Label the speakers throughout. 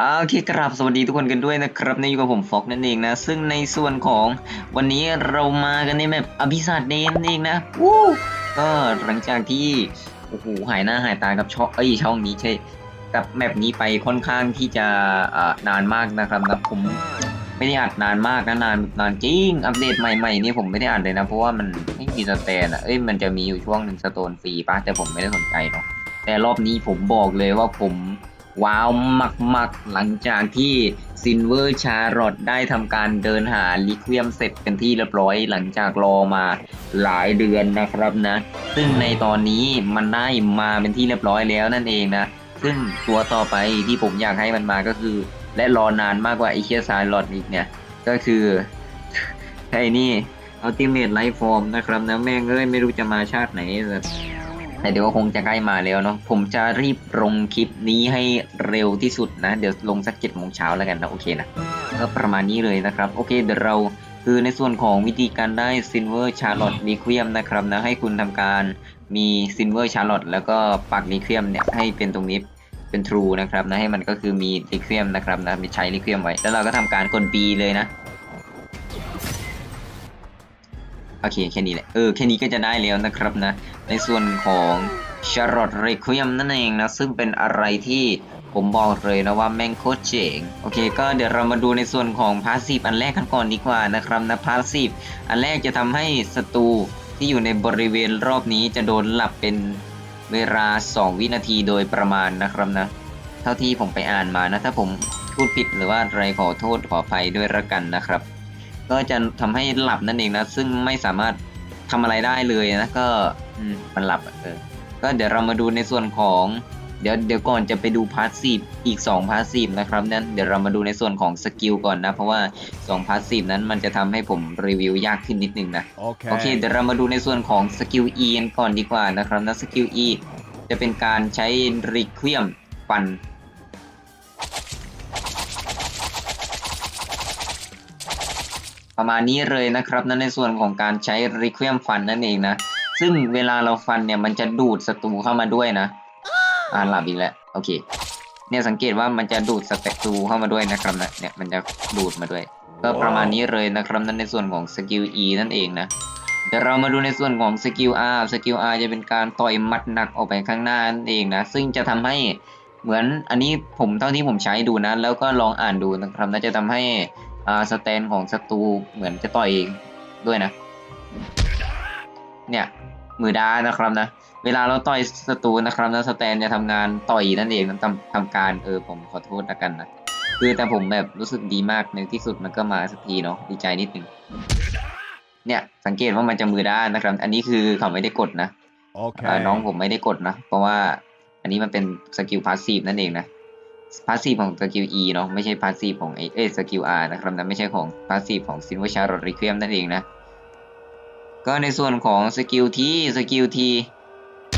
Speaker 1: อ่าโอเคครับสวัสดีทุกคนกันด้วยนะครับในอยู่กับผมฟอกนั่นเองนะ ซึ่งในส่วนของวันนี้เรามากันในแบบอภิศาสเดนนเองนะวู้ก็หลังจากที่โอ้โหหายหน้าหายตากับช่องเอ้ยช่องนี้ใช่กับแมปนี้ไปค่อนข้างที่จะนานมากนะครับนะผมไม่ได้อัดนานมากนะนานนานจริงอัปเดตใหม่ๆนี่ผมไม่ได้อัดเลยนะ เพราะว่ามันไม่มีสแตนอะเอ้ยมันจะมีอยู่ช่วงหนึ่งสโตนฟรีปะแต่ผมไม่ได้สนใจเนาะแต่รอบนี้ผมบอกเลยว่าผม ว้าวมากๆ หลังจากที่ซินเวอร์ชาร์รอตได้ทำการเดินหาลิควียมเสร็จเป็นที่เรียบร้อย หลังจากรอมาหลายเดือนนะครับนะ ซึ่งในตอนนี้มันได้มาเป็นที่เรียบร้อยแล้วนั่นเองนะ ซึ่งตัวต่อไปที่ผมอยากให้มันมาก็คือ และรอนานมากกว่าไอเคียซาร์รอตอีกเนี่ย ก็คือไอ้นี่ Ultimate Life Form นะครับนะแม่งเอ้ยไม่รู้จะมาชาติไหน แต่เดี๋ยวก็คงจะใกล้มาแล้วเนาะผมจะรีบลงคลิปนี้ให้เร็วที่สุดนะ เดี๋ยวลงสักเจ็ดโมงเช้าแล้วกันนะโอเคนะก็ประมาณนี้เลยนะครับโอเคเดี๋ยวเราคือในส่วนของวิธีการได้ Silver Charlotte Requiem นะครับนะให้คุณทำการมี Silver Charlotte แล้วก็ปัก Requiem เนี่ยให้เป็นตรงนี้เป็น True นะครับนะให้มันก็คือมี Requiem นะครับนะมีใช้ Requiem ไว้ แล้วเราก็ทำการกด B เลยนะ โอเคแค่นี้แหละเออแค่นี้ก็จะได้แล้วนะครับนะ ในส่วนของ Charlotte Requiem นั่นเองนะ ซึ่งเป็นอะไรที่ผมบอกเลยนะว่าแม่งโคตรเจ๋ง โอเค ก็เดี๋ยวเรามาดูในส่วนของ Passive อันแรกกันก่อนดีกว่านะครับนะ Passive อันแรกจะทำให้ศัตรูที่อยู่ในบริเวณรอบนี้จะโดนหลับเป็นเวลา 2 วินาทีโดยประมาณนะครับนะ เท่าที่ผมไปอ่านมานะ ถ้าผมพูดผิดหรือว่าอะไรขอโทษขออภัยด้วยละกันนะครับ ก็จะทำให้หลับนั่นเองนะ ซึ่งไม่สามารถทำอะไรได้เลยนะก็ อืมมันหลับอะเออ ก็เดี๋ยวเรามาดูในส่วนของ เดี๋ยวเดี๋ยวก่อนจะไปดูพาสซีฟอีก2พาสซีฟนะครับนั้นเดี๋ยวเรามาดูในส่วนของสกิลก่อนนะ เพราะว่า2พาสซีฟนั้นมันจะทำให้ผมรีวิวยากขึ้นนิดนึงนะ
Speaker 2: Okay.
Speaker 1: โอเค เดี๋ยวเรามาดูในส่วนของสกิล E กันก่อนดีกว่านะครับนะสกิล E จะเป็นการใช้รีควียมฟัน ประมาณนี้เลยนะครับนั่นในส่วนของการใช้รีควียมฟันนั่นเองนะ ซึ่งเวลาเราฟันเนี่ยมันจะดูดศัตรูเข้ามาด้วยนะ อ่าหลับอีกแล้วโอเค เนี่ยสังเกตว่ามันจะดูดสเปกตูเข้ามาด้วยนะครับนะเนี่ยมันจะดูดมาด้วย ก็ประมาณนี้เลยนะครับนั่นในส่วนของสกิล E นั่นเองนะเดี๋ยวเรามาดูในส่วนของสกิล R สกิล R จะเป็นการต่อยหมัดหนักออกไปข้างหน้านั่นเองนะ ซึ่งจะทำให้เหมือนอันนี้ผมเท่าที่ผมใช้ดูนะ แล้วก็ลองอ่านดูนะครับน่าจะทำให้อ่าสแตนของศัตรูเหมือนจะต่อยด้วยนะ เนี่ย มือด้านะครับนะ เวลาเราต่อยศัตรูนะครับนะสแตนจะทำงานต่อยนั่นเองทำทำการเออผมขอโทษแล้วกันนะคือแต่ผมแบบรู้สึกดีมากในที่สุดมันก็มาสักทีเนาะดีใจนิดนึงเนี่ยสังเกตว่ามันจะมือด้านนะครับ อันนี้คือเขาไม่ได้กดนะเอ่อ
Speaker 2: Okay.
Speaker 1: น้องผมไม่ได้กดนะ เพราะว่าอันนี้มันเป็นสกิลพาสซีฟนั่นเองนะพาสซีฟของสกิล E เนาะไม่ใช่พาสซีฟของไอเอสกิล R นะครับนะไม่ใช่ของพาสซีฟของซินเวอร์ชาร์รอริเคียมนั่นเองนะ ก็ในส่วนของสกิลทีสกิลที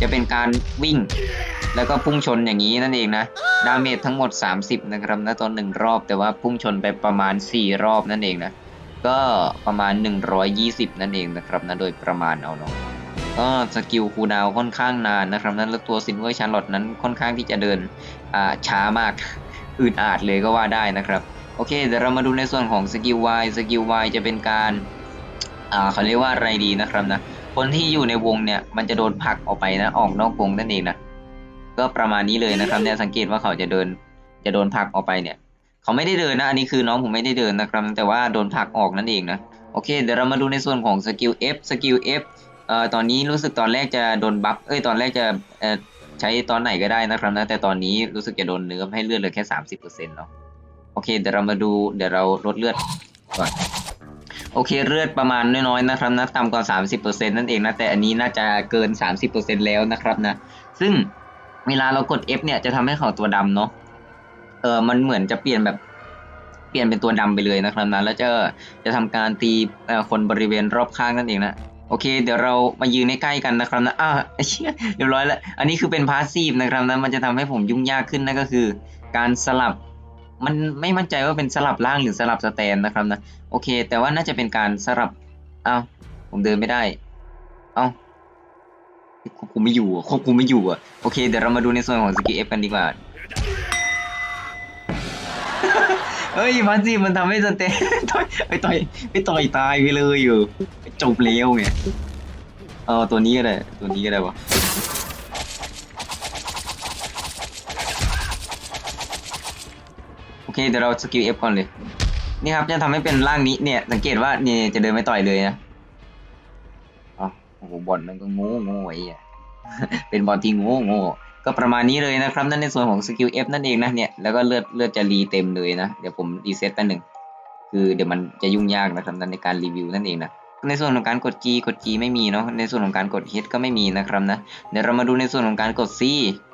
Speaker 1: จะเป็นการวิ่ง แล้วก็พุ่งชนอย่างนี้นั่นเองนะ ดาเมจทั้งหมด 30 นะครับนะตอนหนึ่งรอบแต่ว่าพุ่งชนไปประมาณ 4 รอบนั่นเองนะ ก็ประมาณ 120 นั่นเองนะครับนะโดยประมาณเอาเนาะก็สกิลคูดาวค่อนข้างนานนะครับนั้นแล้วตัวซินเวอร์ชาร์ลอตนั้นค่อนข้างที่จะเดินอ่าช้ามากอืดอาดเลยก็ว่าได้นะครับ โอเคเดี๋ยวเรามาดูในส่วนของสกิล Y สกิล Y จะเป็นการ อ่าเขาเรียกว่าอะไรดีนะครับนะคนที่อยู่ในวงเนี่ยมันจะโดนผลักออกไปนะ ออกนอกวงนั่นเองนะก็ประมาณนี้เลยนะครับเนี่ยสังเกตว่าเขาจะเดิน จะโดนผลักออกไปเนี่ย เขาไม่ได้เดินนะ อันนี้คือน้องผมไม่ได้เดินนะครับ แต่ว่าโดนผลักออกนั่นเองนะโอเคเดี๋ยวเรามาดูในส่วนของสกิล F สกิล F เอ่อตอนนี้รู้สึกตอนแรกจะโดนบัฟเอ้ยตอนแรกจะเอ่อใช้ตอนไหนก็ได้นะครับนะแต่ตอนนี้รู้สึกจะโดนเนื้อให้เลือดเหลือแค่สามสิบเปอร์เซ็นต์เนาะโอเคเดี๋ยวเรามาดูเดี๋ยวเราลดเลือดก่อน โอเคเลือดประมาณน้อยๆนะครับนะต่ำกว่าสามสิบเปอร์เซ็นต์นั่นเองนะแต่อันนี้น่าจะเกินสามสิบเปอร์เซ็นต์แล้วนะครับนะ ซึ่งเวลาเรากด F เนี่ยจะทำให้เขาตัวดำเนาะเออมันเหมือนจะเปลี่ยนแบบเปลี่ยนเป็นตัวดำไปเลยนะครับนะแล้วจะจะทำการตีคนบริเวณรอบข้างนั่นเองนะโอเค เดี๋ยวเรามายืนใใกล้กันนะครับนะอ้าวเชียเรียบร้อยแล้ว อันนี้คือเป็นพาสซีฟนะครับนะมันจะทำให้ผมยุ่งยากขึ้นนั่นก็คือ การสลับ มันไม่มั่นใจว่าเป็นสลับล่างหรือสลับสแตนนะครับนะโอเค แต่ว่าน่าจะเป็นการสลับอ้าวผมเดินไม่ได้ เอ้าควบคุมไม่อยู่อะควบคุมไม่อยู่อะโอเคเดี๋ยวเรามาดูในส่วนของสกิลเอฟกันดีกว่าเฮ้ยพาสซีมันทำให้สเตนต่อยไปต่อยไปต่อยตายไปเลยอยู่จบเร็วไงเอาตัวนี้ก็ได้ตัวนี้ก็ได้วะโอ เคเดี๋ยวเราสกิล F ก่อนเลย นี่ครับจะทำให้เป็นร่างนี้เนี่ย สังเกตว่าเนี่ยจะเดินไม่ต่อยเลยนะอ๋อโอ้โหบอลมันก็โง่โง่ไอ้เหี้ยเป็นบอลที่โง่โง่ก็ประมาณนี้เลยนะครับ นั่นในส่วนของสกิล F นั่นเองนะเนี่ยแล้วก็เลือดเลือดจะรีเต็มเลยนะ เดี๋ยวผมรีเซ็ตแป๊บหนึ่งคือเดี๋ยวมันจะยุ่งยากนะครับนั่นในการรีวิวนั่นเองนะในส่วนของการกด G กด G ไม่มีเนาะในส่วนของการกด H ก็ไม่มีนะครับนะเดี๋ยวเรามาดูในส่วนของการกด C อ่า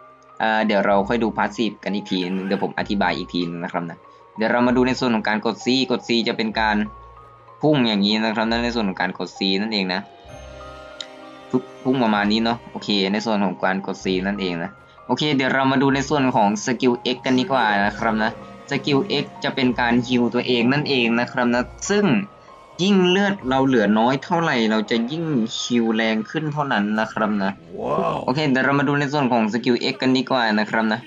Speaker 1: เดี๋ยวเราค่อยดูพาสซีฟกันอีกทีนึงเดี๋ยวผมอธิบายอีกทีนึงนะครับนะเดี๋ยวเรามาดูในส่วนของการกด C กด C จะเป็นการพุ่งอย่างนี้นะครับนั่นในส่วนของการกด C นั่นเองนะพุ่งพุ่งประมาณนี้เนาะโอเค ในส่วนของการกด C นั่นเองนะโอเค เดี๋ยวเรามาดูในส่วนของสกิล X กันดีกว่านะครับนะสกิล X จะเป็นการฮิวตัวเองนั่นเองนะครับนะซึ่ง ยิ่งเลือดเราเหลือน้อยเท่าไหร่ เราจะยิ่งฮิวแรงขึ้นเท่านั้นนะครับนะโอเคเดี๋ยวเรามาดูในส่วนของสกิล X กันดีกว่านะครับนะ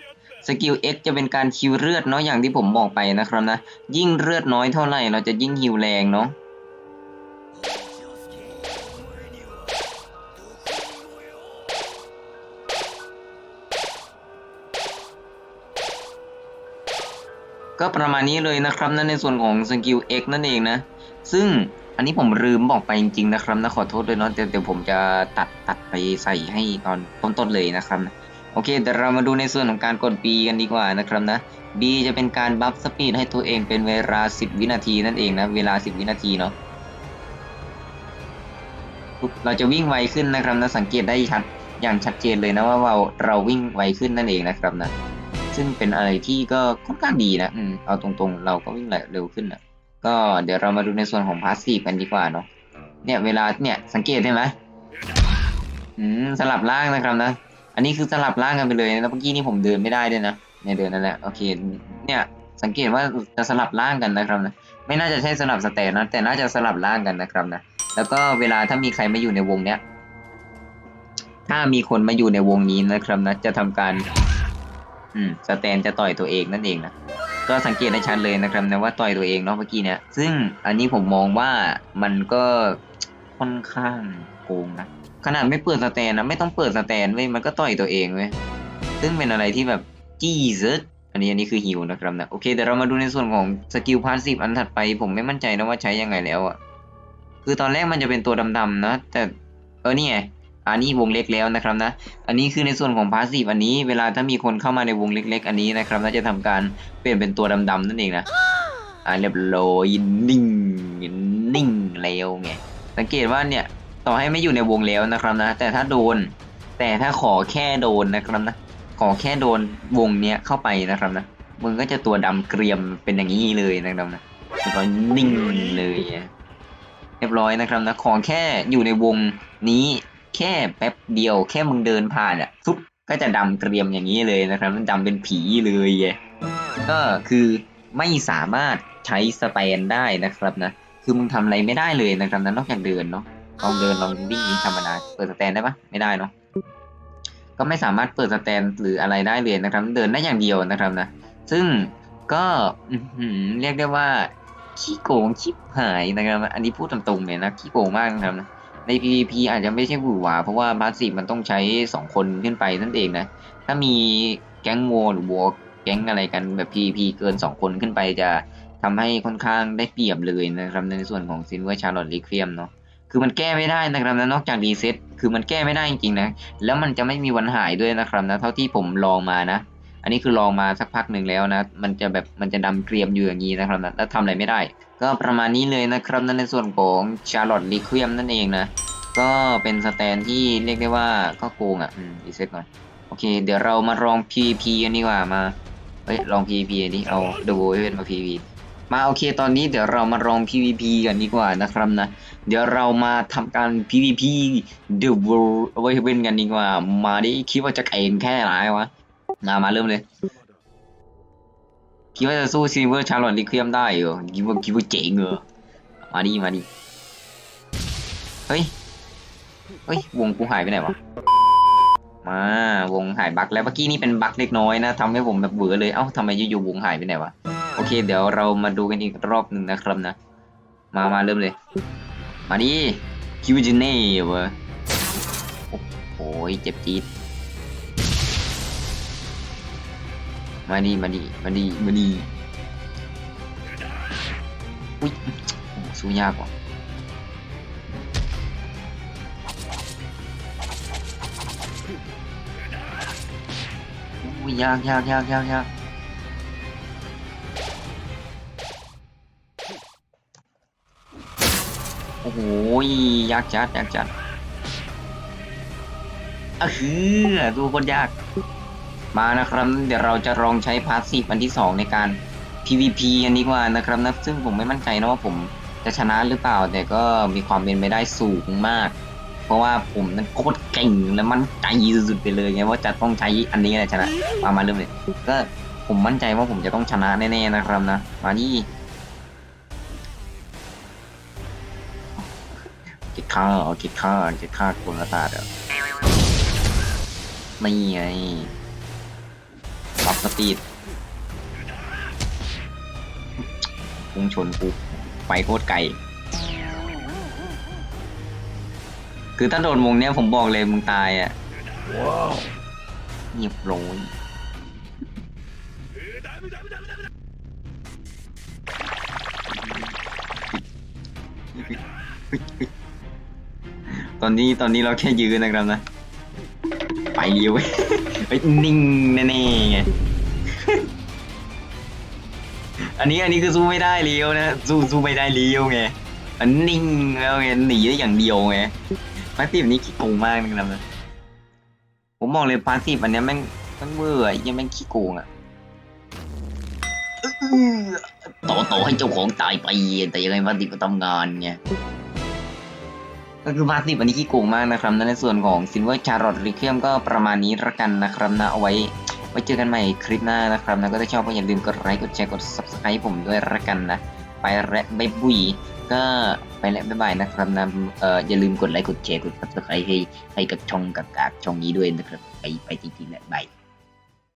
Speaker 1: สกิล X จะเป็นการคิวเลือดเนาะอย่างที่ผมบอกไปนะครับนะ ยิ่งเลือดน้อยเท่าไหร่ เราจะยิ่งฮิวแรงเนาะก็ประมาณนี้เลยนะครับนั่นในส่วนของสกิล X นั่นเองนะ ซึ่งอันนี้ผมลืมบอกไปจริงๆนะครับนะขอโทษด้วยเนาะเดี๋ยวผมจะตัดตัดไปใส่ให้ตอนต้นๆเลยนะครับโอเคเดี๋ยวเรามาดูในส่วนของการกด B กันดีกว่านะครับนะ B จะเป็นการบัฟสปีดให้ตัวเองเป็นเวลา 10 วินาทีนั่นเองนะ เวลา 10 วินาทีเนาะเราจะวิ่งไวขึ้นนะครับนะสังเกตได้ชัดอย่างชัดเจนเลยนะว่าเราเราวิ่งไวขึ้นนั่นเองนะครับนะ ซึ่งเป็นอะไรที่ก็ค่อนข้างดีนะอืมเอาตรงๆ เราก็วิ่งเร็วขึ้นนะ ก็เดี๋ยวเรามาดูในส่วนของพาสซีฟกันดีกว่าเนาะเนี่ยเวลาเนี่ยสังเกตได้ไหมอืมสลับล่างนะครับนะ อันนี้คือสลับร่างกันไปเลยนะเมื่อกี้นี่ผมเดินไม่ได้ด้วยนะเนี่ยเดินนั่นแหละโอเคเนี่ยสังเกตว่าจะสลับร่างกันนะครับนะไม่น่าจะใช่สลับสเตนนะแต่น่าจะสลับร่างกันนะครับนะแล้วก็เวลาถ้ามีใครมาอยู่ในวงเนี้ยถ้ามีคนมาอยู่ในวงนี้นะครับนะจะทำการ อืมสแตนจะต่อยตัวเองนั่นเองนะ ก็สังเกตได้ชัดเลยนะครับนะว่าต่อยตัวเองเนาะเมื่อกี้เนี่ย ซึ่งอันนี้ผมมองว่ามันก็ค่อนข้างโกงนะขนาดไม่เปิดสแตนนะไม่ต้องเปิดสแตนเว้ยมันก็ต่อยตัวเองเว้ยซึ่งเป็นอะไรที่แบบจี้ซึดอันนี้อันนี้คือฮิวนะครับนะโอเคเดี๋ยวเรามาดูในส่วนของสกิลพาสซีฟอันถัดไปผมไม่มั่นใจนะว่าใช้ยังไงแล้วอะคือตอนแรกมันจะเป็นตัวดำๆนะแต่เออนี่ไง อันนี้วงเล็กแล้วนะครับนะ อันนี้คือในส่วนของพาสซีฟอันนี้เวลาถ้ามีคนเข้ามาในวงเล็ก ๆ อันนี้นะครับน่าจะทำการเปลี่ยนเป็นตัวดำๆนั่นเองนะอ่าเรียบร้อยนิ่งนิ่งแล้วไงสังเกตว่าเนี่ยต่อให้ไม่อยู่ในวงแล้วนะครับนะ แต่ถ้าโดน แต่ถ้าขอแค่โดนนะครับนะ ขอแค่โดนวงเนี้ยเข้าไปนะครับนะมึงก็จะตัวดำเกรียมเป็นอย่างนี้เลยนะครับนะเรียบร้อยนิ่งเลยเรียบร้อยนะครับนะ ขอแค่อยู่ในวงนี้ แค่แป๊บเดียวแค่มึงเดินผ่านอะทุบก็จะดำเกรียมอย่างนี้เลยนะครับมันดำเป็นผีเลยอะก็คือไม่สามารถใช้สแตนได้นะครับนะคือมึงทำอะไรไม่ได้เลยนะครับนะนอกจากเดินเนาะลองเดินลองวิ่งธรรมดาเปิดสแตนได้ปะไม่ได้เนาะก็ไม่สามารถเปิดสแตนหรืออะไรได้เลยนะครับ เดินได้อย่างเดียวนะครับนะซึ่งก็เรียกได้ว่าขี้โกงชิบหายนะครับ อันนี้พูดตรงๆเลยนะขี้โกงมากนะครับนะ ใน PVP อาจจะไม่ใช่หวือหวา เพราะว่าพาสซีฟมันต้องใช้สองคนขึ้นไปนั่นเองนะ ถ้ามีแก๊งโวหรือวัวแก๊งอะไรกันแบบ PVP เกินสองคนขึ้นไปจะทำให้ค่อนข้างได้เปรียบเลยนะครับในส่วนของซินเวอร์ชาร์ลอตลิเคียมเนาะคือมันแก้ไม่ได้นะครับนะนอกจากรีเซ็ตคือมันแก้ไม่ได้จริงๆนะ แล้วมันจะไม่มีวันหายด้วยนะครับนะเท่าที่ผมลองมานะ อันนี้คือลองมาสักพักหนึ่งแล้วนะ มันจะแบบมันจะดำเกรียมอยู่อย่างนี้นะครับนะแล้วทำอะไรไม่ได้ ก็ประมาณนี้เลยนะครับนั่นในส่วนของชาร์ลอตลิเคียมนั่นเองนะ ก็เป็นสแตนที่เรียกได้ว่าก็โกงอะ อืมรีเซ็ตก่อน โอเค เดี๋ยวเรามาลอง PVP กันดีกว่ามาเฮ้ยลอง PVP ดิเอาเดอะโวเป็นมา PVP มาโอเคตอนนี้เดี๋ยวเรามาลอง PVP กันดีกว่านะครับนะ เดี๋ยวเรามาทำการ PVP The World ไว้เว้นกันดีกว่า มาดิคิดว่าจะเก่งแค่ไหนวะมามาเริ่มเลย คิดว่าจะสู้ซิลเวอร์ชาร์ลอตลิเคียมได้เหรอคิดว่าคิดว่าเจ๋งเหรอมาดิมาดิเฮ้ยเฮ้ยวงกูหายไปไหนวะมาวงหายบั๊กแล้วเมื่อกี้นี่เป็นบั๊กเล็กน้อยนะทำให้ผมแบบเบื่อเลยเอ้าทำไมอยู่ๆวงหายไปไหนวะโอเค เดี๋ยวเรามาดูกันอีกรอบหนึ่งนะครับนะ มามาเริ่มเลย มาดิคิวจินเน่เว้ยโอ้โหเจ็บจี๊ด มาดิมาดิมาดิมาดิอุ้ยสู้ยากว่ะอุ้ยยากยากยากยากยากโอ้โหยากจัดยากจัดอะคือดูคนยาก มานะครับ เดี๋ยวเราจะลองใช้พาสซีฟอันที่สองในการ PVP อันนี้ว่านะครับนะซึ่งผมไม่มั่นใจนะว่าผมจะชนะหรือเปล่า แต่ก็มีความเป็นไปได้สูงมาก เพราะว่าผมนั้นโคตรเก่งและมั่นใจสุดๆไปเลยไงว่าจะต้องใช้อันนี้แหละชนะมามาเริ่มเลยก็ผมมั่นใจว่าผมจะต้องชนะแน่ๆนะครับนะ มาดิเก็บข้าเอาก็บข้าเก็บข้าคนละตาเด้อนี่ไง สปีดพุ่งชนกูไปโคตรไกล คือถ้าโดนวงเนี้ยผมบอกเลยมึงตายอะเงียบโรยตอนนี้ตอนนี้เราแค่ยืนนะครับนะ ไปเลี้ย วไปนิ่งแน่ๆไง อันนี้อันนี้คือสู้ไม่ได้เลี้ยวนะ สู้สู้ไม่ได้เลี้ยวไง อันนิ่งแล้วไงหนีได้อย่างเดียวไงพาสซีฟนี้ขี้โกงมากนะครับนะผมบอกเลยพาสซีฟอันเนี้ยแม่งแม่งเวอร์อยังแม่งขี้โกงอะต่อต่อให้เจ้าของตายไปแต่ยังไงพาสซีฟก็ทำงานไง ก็คือพาสซีฟอันนี้ขี้โกงมากนะครับในส่วนของซินเวอร์ชาร์ลอตริเคียมก็ประมาณนี้ละกันนะครับนะเอาไว้ไว้เจอกันใหม่คลิปหน้านะครับนะก็ถ้าชอบก็อย่าลืมกดไลค์กดแชร์กด subscribe ผมด้วยละกันนะ ไปและบายบุยก็ไปและบ๊ายบายนะครับนะเอ่ออย่าลืมกดไลค์กดแชร์กด subscribe ให้ให้กับช่องกับกากช่องนี้ด้วยนะครับไปไปจริงๆแหละบาย